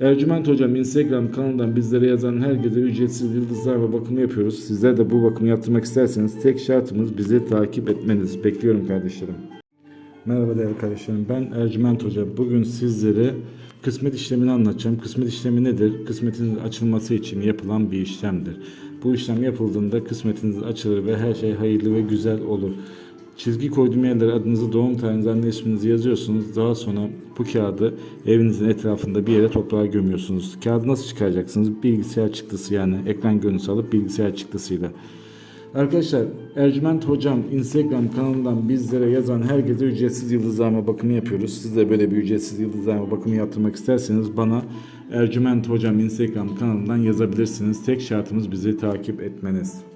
Ercüment Hocam Instagram kanalından bizlere yazan herkese ücretsiz yıldızlarla bakımı yapıyoruz. Sizler de bu bakımı yaptırmak isterseniz tek şartımız bizi takip etmeniz. Bekliyorum kardeşlerim. Merhaba değerli kardeşlerim. Ben Ercüment Hoca. Bugün sizlere kısmet işlemini anlatacağım. Kısmet işlemi nedir? Kısmetinizin açılması için yapılan bir işlemdir. Bu işlem yapıldığında kısmetiniz açılır ve her şey hayırlı ve güzel olur. Çizgi koyduğum yerlere adınızı, doğum tarihinizi, anne isminizi yazıyorsunuz. Daha sonra bu kağıdı evinizin etrafında bir yere toprağa gömüyorsunuz. Kağıdı nasıl çıkaracaksınız? Bilgisayar çıktısı yani ekran görüntüsü alıp bilgisayar çıktısıyla. Arkadaşlar Ercüment Hocam Instagram kanalından bizlere yazan herkese ücretsiz yıldızlama bakımı yapıyoruz. Siz de böyle bir ücretsiz yıldızlama bakımı yaptırmak isterseniz bana Ercüment Hocam Instagram kanalından yazabilirsiniz. Tek şartımız bizi takip etmeniz.